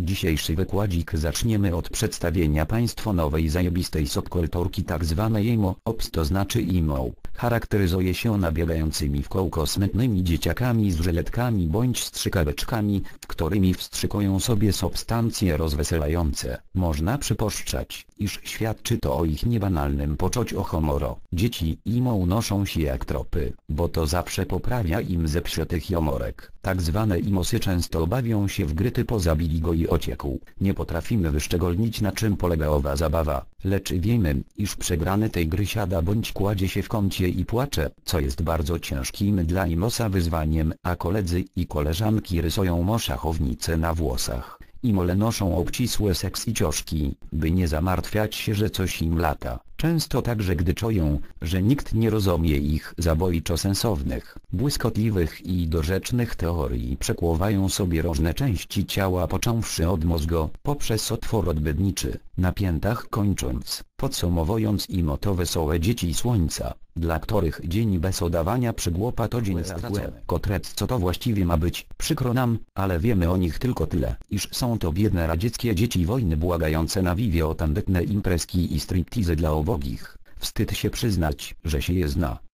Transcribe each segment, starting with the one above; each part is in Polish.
Dzisiejszy wykładzik zaczniemy od przedstawienia Państwu nowej zajebistej subkulturki tak zwanej emo. Ops to znaczy emo. Charakteryzuje się ona biegającymi w kółko smętnymi dzieciakami z żyletkami bądź strzykaweczkami, którymi wstrzykują sobie substancje rozweselające. Można przypuszczać, iż świadczy to o ich niebanalnym poczuciu homoru. Dzieci imo unoszą się jak tropy, bo to zawsze poprawia im zepsiotych jomorek. Tak zwane imosy często bawią się w gry typu zabili go i ociekł. Nie potrafimy wyszczególnić na czym polega owa zabawa, lecz wiemy, iż przegrany tej gry siada bądź kładzie się w kącie i płacze, co jest bardzo ciężkim dla imosa wyzwaniem, a koledzy i koleżanki rysują mo szachownice na włosach i mole noszą obcisłe seksy cioszki, by nie zamartwiać się że coś im lata. Często także gdy czują, że nikt nie rozumie ich zabojczo sensownych, błyskotliwych i dorzecznych teorii przekłowają sobie różne części ciała począwszy od mózgu, poprzez otwór odbydniczy, na piętach kończąc, podsumowując im oto wesołe dzieci słońca, dla których dzień bez oddawania przygłopa to dzień stracony. Kotret co to właściwie ma być, przykro nam, ale wiemy o nich tylko tyle, iż są to biedne radzieckie dzieci wojny błagające na wiwie o tandetne imprezki i striptizy dla ubogich. Wstyd się przyznać, że się je zna.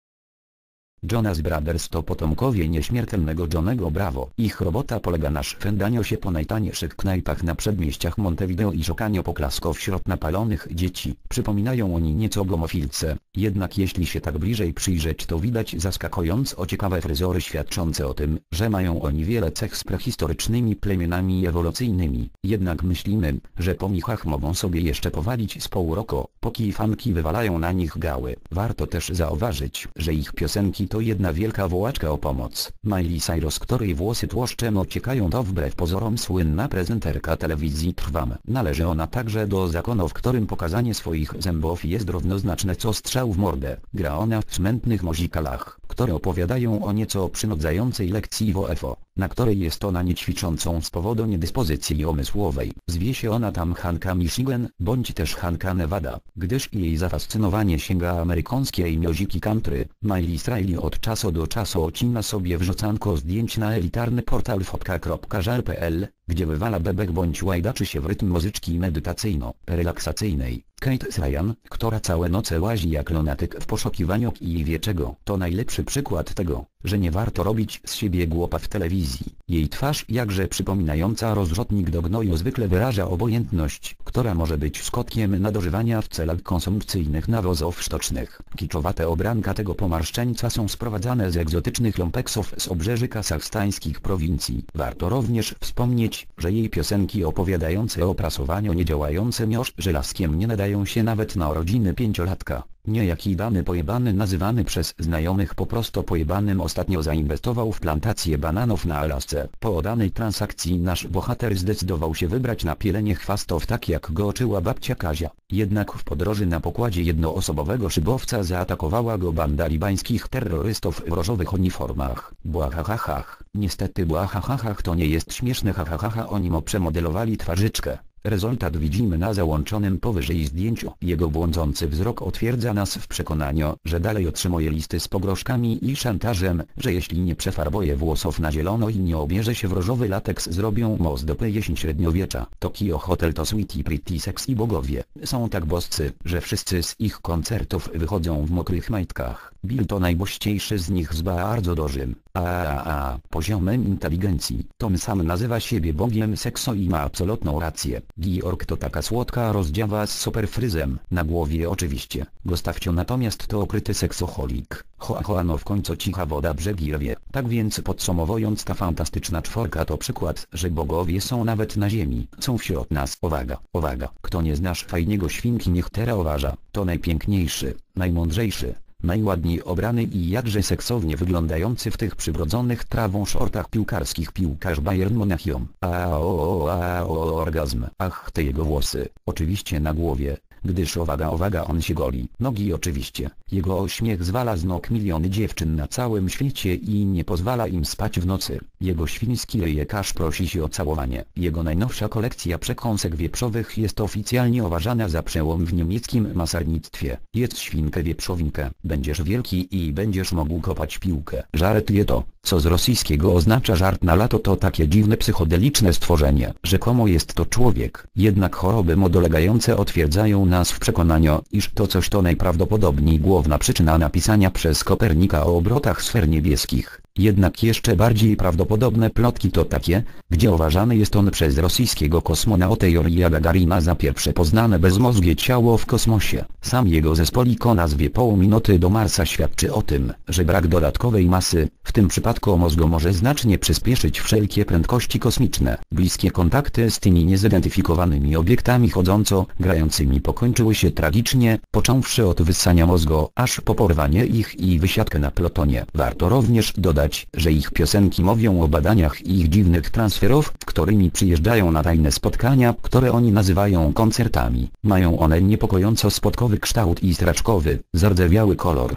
Jonas Brothers to potomkowie nieśmiertelnego Johnego Bravo. Ich robota polega na szwendaniu się po najtańszych knajpach na przedmieściach Montevideo i szukaniu poklasków wśród napalonych dzieci. Przypominają oni nieco gomofilce, jednak jeśli się tak bliżej przyjrzeć to widać zaskakująco ciekawe fryzory świadczące o tym, że mają oni wiele cech z prehistorycznymi plemionami ewolucyjnymi. Jednak myślimy, że po michach mogą sobie jeszcze powalić z pół roku, póki fanki wywalają na nich gały. Warto też zauważyć, że ich piosenki to jedna wielka wołaczka o pomoc. Miley Cyrus której włosy tłoszczem ociekają to wbrew pozorom słynna prezenterka telewizji Trwam. Należy ona także do zakonu w którym pokazanie swoich zębów jest równoznaczne co strzał w mordę. Gra ona w smętnych muzykalach, które opowiadają o nieco przynudzającej lekcji WFO, na której jest ona niećwiczącą z powodu niedyspozycji umysłowej. Zwie się ona tam Hanka Michigan, bądź też Hanka Nevada, gdyż jej zafascynowanie sięga amerykańskiej muziki country. Miley Cyrus od czasu do czasu ocina sobie wrzucanko zdjęć na elitarny portal fotka.żal.pl, gdzie wywala bebek bądź łajdaczy się w rytm muzyczki medytacyjno-relaksacyjnej. Kate Ryan, która całe noce łazi jak lunatyk w poszukiwaniu i wie czego, to najlepszy przykład tego, że nie warto robić z siebie głopa w telewizji. Jej twarz jakże przypominająca rozrzutnik do gnoju zwykle wyraża obojętność, która może być skutkiem nadużywania w celach konsumpcyjnych nawozów sztucznych. Kiczowate obranka tego pomarszczeńca są sprowadzane z egzotycznych lumpeksów z obrzeży kasachstańskich prowincji. Warto również wspomnieć, że jej piosenki opowiadające o prasowaniu niedziałającym już żelazkiem nie nadają się nawet na urodziny pięciolatka. Niejaki dany pojebany nazywany przez znajomych po prostu pojebanym ostatnio zainwestował w plantację bananów na Alasce. Po odanej transakcji nasz bohater zdecydował się wybrać na pielenie chwastów tak jak go oczyła babcia Kazia. Jednak w podróży na pokładzie jednoosobowego szybowca zaatakowała go banda libańskich terrorystów w różowych uniformach. Błahahahach. Niestety błahahahach to nie jest śmieszne hahaha oni mo przemodelowali twarzyczkę. Rezultat widzimy na załączonym powyżej zdjęciu. Jego błądzący wzrok otwierdza nas w przekonaniu, że dalej otrzymuje listy z pogrożkami i szantażem, że jeśli nie przefarbuje włosów na zielono i nie obierze się w różowy lateks zrobią most do jesień średniowiecza. Tokio Hotel to Sweetie Pretty Sexy bogowie. Są tak boscy, że wszyscy z ich koncertów wychodzą w mokrych majtkach. Bill to najbościejszy z nich z bardzo dużym, a, a, a, poziomem inteligencji. Tom sam nazywa siebie bogiem seksu i ma absolutną rację. Georg to taka słodka rozdziawa z superfryzem, na głowie oczywiście. Gostawcio natomiast to okryty seksoholik. Hoa hoa no w końcu cicha woda brzegi rwie. Tak więc podsumowując ta fantastyczna czworka to przykład, że bogowie są nawet na ziemi. Są wśród nas. Owaga, owaga. Kto nie znasz fajnego świnki niech teraz uważa. To najpiękniejszy, najmądrzejszy, najładniej obrany i jakże seksownie wyglądający w tych przybrodzonych trawą shortach piłkarskich piłkarz Bayern Monachium. A o, a o, orgazm. Ach te jego włosy, oczywiście na głowie, gdyż owaga owaga on się goli. Nogi oczywiście. Jego ośmiech zwala z nóg miliony dziewczyn na całym świecie i nie pozwala im spać w nocy. Jego świński lekarz prosi się o całowanie. Jego najnowsza kolekcja przekąsek wieprzowych jest oficjalnie uważana za przełom w niemieckim masarnictwie. Jedz świnkę wieprzowinkę, będziesz wielki i będziesz mógł kopać piłkę. Żartuje to. co z rosyjskiego oznacza żart na lato to takie dziwne psychodeliczne stworzenie. Rzekomo jest to człowiek, jednak choroby mu dolegające otwierdzają nas w przekonaniu, iż to coś to najprawdopodobniej główna przyczyna napisania przez Kopernika o obrotach sfer niebieskich. Jednak jeszcze bardziej prawdopodobne plotki to takie, gdzie uważany jest on przez rosyjskiego kosmonauta Jorija Gagarina za pierwsze poznane bezmozgie ciało w kosmosie. Sam jego zespolik o nazwie Półminuty do Marsa świadczy o tym, że brak dodatkowej masy, w tym przypadku mózgu może znacznie przyspieszyć wszelkie prędkości kosmiczne. Bliskie kontakty z tymi niezidentyfikowanymi obiektami chodząco grającymi pokończyły się tragicznie, począwszy od wyssania mózgu, aż po porwanie ich i wysiadkę na Plotonie. Warto również dodać że ich piosenki mówią o badaniach i ich dziwnych transferów, którymi przyjeżdżają na tajne spotkania, które oni nazywają koncertami. Mają one niepokojąco spotkowy kształt i straczkowy, zardzewiały kolor.